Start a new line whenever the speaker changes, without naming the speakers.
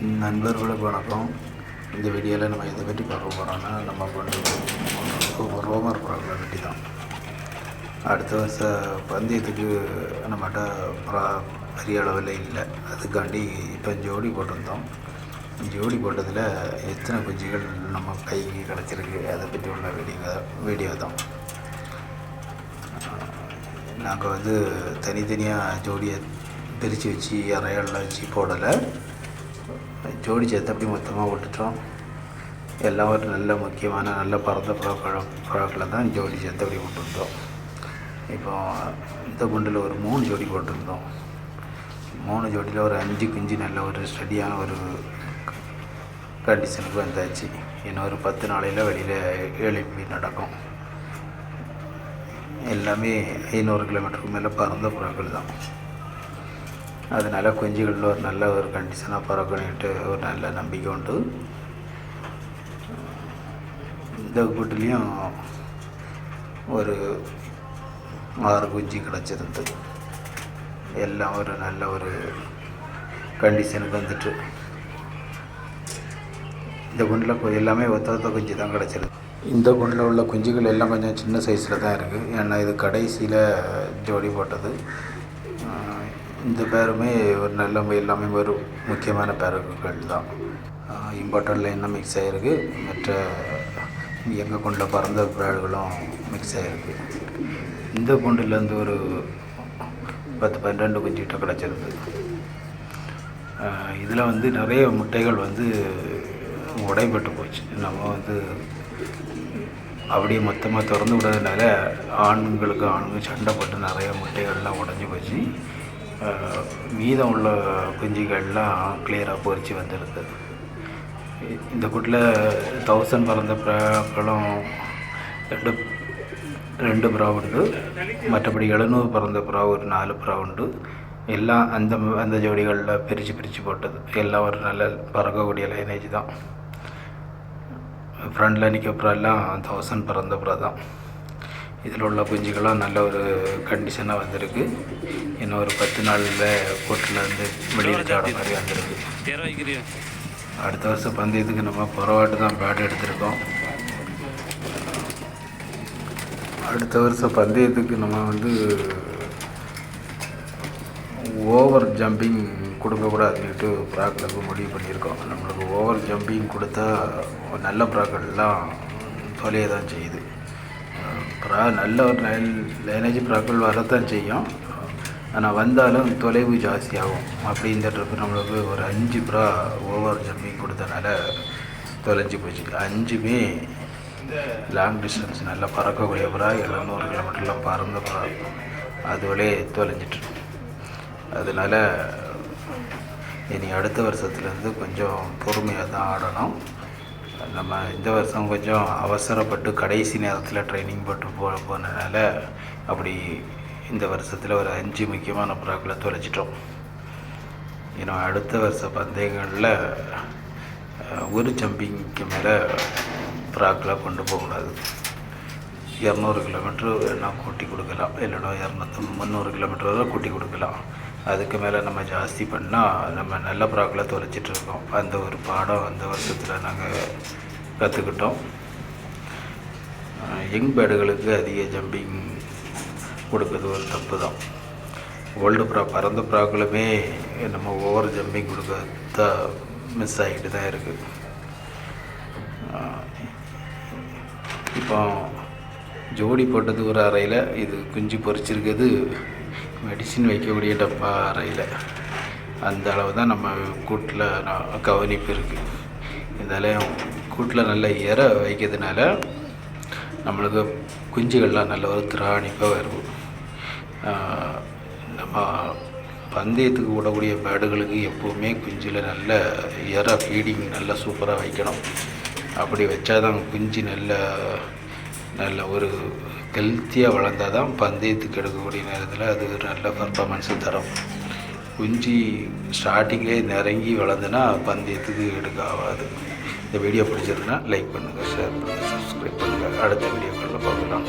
நண்பர்களுக்கு வணக்கம் இந்த வீடியோவில் நம்ம எதை பற்றி பார்க்க போகிறோம்னா நம்ம கொண்டு ரோமர் ப்ராப்ளம் பற்றி தான். அடுத்த வருஷம் பந்தயத்துக்கு நம்மகிட்ட ப்ரா பெரிய அளவில் இல்லை. அதுக்காண்டி இப்போ ஜோடி போட்டிருந்தோம். ஜோடி போட்டதில் எத்தனை குஞ்சுகள் நம்ம கைக்கு கிடச்சிருக்கு அதை பற்றி உள்ள வீடியோ வீடியோ தான். நாங்கள் வந்து தனித்தனியாக ஜோடியை பிரித்து வச்சு அறைகளில் வச்சு போடலை. ஜோடி சேர்த்து அப்படி மொத்தமாக விட்டுட்டோம் எல்லாம் ஒரு நல்ல முக்கியமான நல்ல பறந்த புறாக்கள் புறாக்களை தான் ஜோடி சேர்த்து அப்படி விட்டுருந்தோம் இப்போ இந்த குண்டில் ஒரு மூணு ஜோடி போட்டிருந்தோம். மூணு ஜோடியில் ஒரு அஞ்சு குஞ்சு நல்ல ஒரு ஸ்டடியான ஒரு கண்டிஷனுக்கு வந்தாச்சு. இன்னும் ஒரு பத்து நாளையில் வெளியில் எழுப்பி நடக்கும். எல்லாமே ஐநூறு கிலோமீட்டருக்கு மேலே பறந்த புறாக்கள் தான். அதனால் குஞ்சுகளில் ஒரு நல்ல ஒரு கண்டிஷனாக பறக்கணுன்ட்டு ஒரு நல்ல நம்பிக்கை உண்டு. இந்த கூட்டுலேயும் ஒரு ஆறு குஞ்சு கிடச்சிருந்தது எல்லாம் ஒரு நல்ல ஒரு கண்டிஷனுக்கு வந்துட்டு இந்த குண்டில் எல்லாமே ஒத்த ஒத்த குஞ்சு தான் கிடச்சிருக்கு. இந்த குண்டில் உள்ள குஞ்சுகள் எல்லாம் கொஞ்சம் சின்ன சைஸில் தான் இருக்குது ஏன்னா இது கடைசியில் ஜோடி போட்டது. இந்த பேருமே ஒரு நல்ல எல்லாமே ஒரு முக்கியமான பேருகள் தான். இம்பார்ட்டன்ட் என்ன மிக்ஸ் ஆகிருக்கு மற்ற எங்கள் கொண்ட பறந்த பேர்களும் மிக்ஸ் ஆகிருக்கு இந்த கொண்டுலேருந்து ஒரு பத்து பன்னெண்டு குஞ்சுகிட்ட கிடச்சிருக்கு. இதில் வந்து நிறைய முட்டைகள் வந்து உடைபட்டு போச்சு. நம்ம வந்து அப்படியே மொத்தமாக திறந்து விடுறதுனால ஆண்களுக்கு ஆண்கள் சண்டை போட்டு நிறைய முட்டைகள்லாம் உடஞ்சி போச்சு. மீதம் உள்ள குஞ்சுகள்லாம் கிளியராக பொறிச்சு வந்துடுது இந்த கூட்டில் தௌசண்ட் பறந்த பிராக்களும் ரெண்டு ரெண்டு ப்ரா உண்டு. மற்றபடி எழுநூறு பிறந்த ப்ரா ஒரு நாலு ப்ரா உண்டு. எல்லாம் அந்த அந்த ஜோடிகளில் பிரித்து பிரித்து போட்டது. எல்லாம் ஒரு நல்ல பறக்கக்கூடிய லைனேஜ் தான். ஃப்ரண்டில் நிற்க எல்லாம் தௌசண்ட் பிறந்த ப்ரா தான். இதில் உள்ள குஞ்சுகள்லாம் நல்ல ஒரு கண்டிஷனாக வந்திருக்கு. இன்னும் ஒரு பத்து நாளில் கூட்டில் இருந்து வெளியில் சாட மாதிரி வந்திருக்கு. அடுத்த வருஷம் பந்தயத்துக்கு நம்ம புறவாட்டு தான் பேட் எடுத்திருக்கோம். அடுத்த வருஷம் பந்தயத்துக்கு நம்ம வந்து ஓவர் ஜம்பிங் கொடுக்கக்கூடாதுன்னுட்டு ப்ராக்களுக்கு முடிவு பண்ணியிருக்கோம். நம்மளுக்கு ஓவர் ஜம்பிங் கொடுத்தா நல்ல ப்ராக்கள்லாம் தொலைய தான் செய்யுது. ப்ரா நல்ல ஒரு லைன் லைனேஜ் ப்ராக்கள் வரத்தான் செய்யும். ஆனால் வந்தாலும் தொலைவு ஜாஸ்தியாகும். அப்படின்றப்ப ட்ரிப்பு நம்மளுக்கு ஒரு அஞ்சு ப்ரா ஓவர் ஜம்பிங் கொடுத்தனால தொலைஞ்சு போச்சு. அஞ்சுமே லாங் டிஸ்டன்ஸ் நல்லா பறக்கக்கூடிய ப்ரா எழுநூறு கிலோமீட்டரில் பறந்த ப்ரா. அதுவளே தொலைஞ்சிட்டு அதனால் இனி அடுத்த வருஷத்துலேருந்து கொஞ்சம் பொறுமையாக தான் ஆடணும். நம்ம இந்த வருஷம் கொஞ்சம் அவசரப்பட்டு கடைசி நேரத்தில் ட்ரைனிங் போட்டு போ போனதுனால அப்படி இந்த வருஷத்தில் ஒரு அஞ்சு முக்கியமான புறாக்களை தொலைச்சிட்டோம். இன்னும் அடுத்த வருஷ பந்தயங்களில் ஒரு ஜம்பிங்க்கு மேலே புறாக்களை கொண்டு போகக்கூடாது. இரநூறு கிலோமீட்ரு வேணால் கூட்டி கொடுக்கலாம். இல்லைனா இரநூத்தி முந்நூறு கிலோமீட்டர் வரை கூட்டி கொடுக்கலாம். அதுக்கு மேலே நம்ம ஜாஸ்தி பண்ணால் நம்ம நல்ல ப்ராக்கில் தொலைச்சிட்டு இருக்கோம். அந்த ஒரு பாடம் அந்த வருஷத்தில் நாங்கள் கற்றுக்கிட்டோம் யங் பேர்டுகளுக்கு அதிக ஜம்பிங் கொடுக்குறது ஒரு தப்பு தான் ஓல்டு ப்ரா பறந்த ப்ராக்களுமே நம்ம ஓவர் ஜம்பிங் கொடுக்க மிஸ் ஆகிட்டு தான் இருக்குது இப்போ ஜோடி போட்டது ஒரு அறையில் இது குஞ்சு பொறிச்சிருக்கிறது மெடிசின் வைக்கக்கூடிய டப்பா அறையில். அந்த அளவு தான் நம்ம கூட்டில் கவனிப்பு இருக்குது இருந்தாலும் கூட்டில் நல்ல இற வைக்கிறதுனால நம்மளுக்கு குஞ்சுகள்லாம் நல்ல ஒரு திராணிப்பாக வரும். நம்ம பந்தயத்துக்கு விடக்கூடிய பேடுகளுக்கு எப்போவுமே குஞ்சில் நல்ல இற ஃபீடிங் நல்லா சூப்பராக வைக்கணும். அப்படி வச்சாதான் குஞ்சு நல்ல நல்ல ஒரு ஹெல்த்தியாக வளர்ந்தால் தான் பந்தயத்துக்கு எடுக்கக்கூடிய நேரத்தில் அது ஒரு நல்ல பர்ஃபார்மன்ஸை தரும். குஞ்சு ஸ்டார்டிங்லேயே நிறங்கி வளர்ந்துன்னா பந்தயத்துக்கு எடுக்க ஆகாது. இந்த வீடியோ பிடிச்சதுன்னா லைக் பண்ணுங்கள் ஷேர் பண்ணுங்கள் சப்ஸ்கிரைப் பண்ணுங்கள் அடுத்த வீடியோக்களில் பார்க்கலாம்